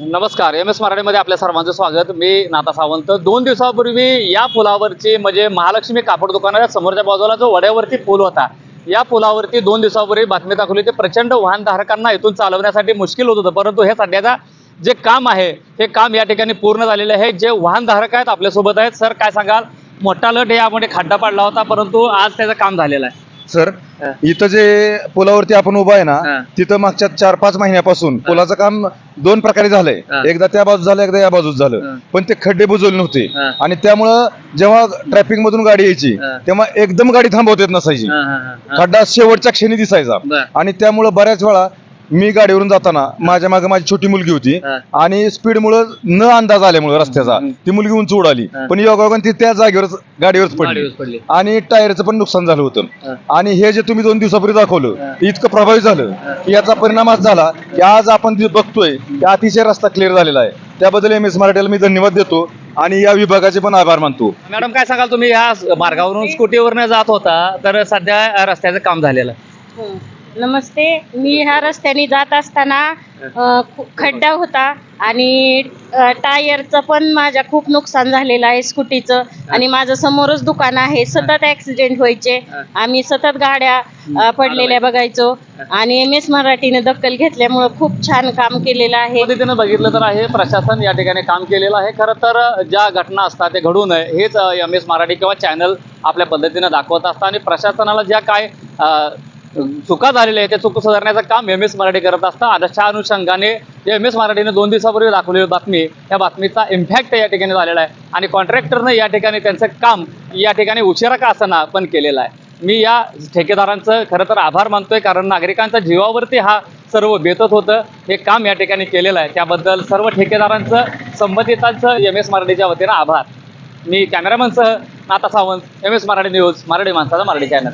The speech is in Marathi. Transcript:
नमस्कार. एम एस मराठीमध्ये आपल्या सर्वांचं स्वागत. मी नाता सावंत. दोन दिवसापूर्वी या पुलावरची म्हणजे महालक्ष्मी कापड दुकानाच्या समोरच्या बाजूला जो वड्यावरती पूल होता या पुलावरती दोन दिवसापूर्वी बातमी दाखवली ते प्रचंड वाहनधारकांना इथून चालवण्यासाठी मुश्किल होत होतं. परंतु हे सध्याचा जे काम आहे हे काम या ठिकाणी पूर्ण झालेलं आहे. जे वाहनधारक आहेत आपल्यासोबत आहेत. सर काय सांगाल? मोठा लट यामध्ये खड्डा पडला होता परंतु आज त्याचं काम झालेलं आहे. सर हा. इथं जे पुलावरती आपण उभा आहे हा. ना तिथं मागच्या चार पाच महिन्यापासून पुलाचं काम दोन प्रकारे झालंय हा. एकदा त्या बाजूस झालं एकदा या बाजूस हा. झालं पण ते खड्डे बुजवले नव्हते हा. आणि त्यामुळं जेव्हा ट्रॅफिक मधून गाडी यायची हा. तेव्हा एकदम गाडी थांबवत येत नसायची हां, हां, हां, हां. खड्डा शेवटच्या क्षणी दिसायचा बरं. आणि त्यामुळं बऱ्याच वेळा मी गाडीवरून जाताना माझ्या मागे माझी छोटी मुलगी होती हा. आणि स्पीड मुळे न अंदाज आल्यामुळे रस्त्याचा. ती मुलगी उंच उडाली हा. पण योगायोगाने ती त्या जागेवरच गाडीवरच गाडीवर पडली पडली आणि टायरचं पण नुकसान झालं हा. होतं आणि हे जे तुम्ही दोन दिवसापूर्वी दाखवलं हा. इतकं प्रभावी झालं की याचा परिणाम आज झाला की आज आपण जे बघतोय की अतिशय रस्ता क्लिअर झालेला आहे त्याबद्दल एम एस मराठीला मी धन्यवाद देतो आणि या विभागाचे पण आभार मानतो मॅडम काय सांगाल तुम्ही ह्या मार्गावरून स्कूटीवरनं जात होता तर सध्या रस्त्याचं काम झालेलं आहे. हं. नमस्ते. मी ह्या रस्त्याने जात असताना अ, खू- खड्डा होता आणि अ, टायरचं पण माझ्या खूप नुकसान झालेलं आहे स्कूटीचं आणि माझं समोरच दुकान आहे. सतत ऍक्सिडेंट व्हायचे. आम्ही सतत गाड्या अ, पडलेल्या बघायचो आणि एम एस मराठीने दखल घेतल्यामुळं खूप छान काम केलेलं आहे. पद्धतीनं बघितलं तर आहे प्रशासन या ठिकाणी काम केलेलं आहे. खरं तर ज्या घटना असतात ते घडू नये हेच एम एस मराठी किंवा चॅनल आपल्या पद्धतीनं दाखवत असतं आणि प्रशासनाला ज्या काय अ, चुका झालेल्या आहेत त्या चुका सुधारण्याचं काम एम एस मराठी करत असतं आणि अनुषंगाने एम एस मराठीने दोन दिवसापूर्वी दाखवलेली बातमी या बातमीचा इम्पॅक्ट या ठिकाणी झालेला आहे. आणि कॉन्ट्रॅक्टरनं या ठिकाणी त्यांचं काम या ठिकाणी उशिरा का असताना पण केलेलं आहे. मी या ठेकेदारांचं खरं तर आभार मानतोय कारण नागरिकांच्या जीवावरती हा सर्व बेतत होतं. हे काम या ठिकाणी केलेलं आहे. त्याबद्दल सर्व ठेकेदारांचं संबंधितांचं एम एस मराठीच्या वतीनं आभार. मी कॅमेरामनसह Nata Sawant M S Marathi news Marathi माणसाचा मराठी चॅनल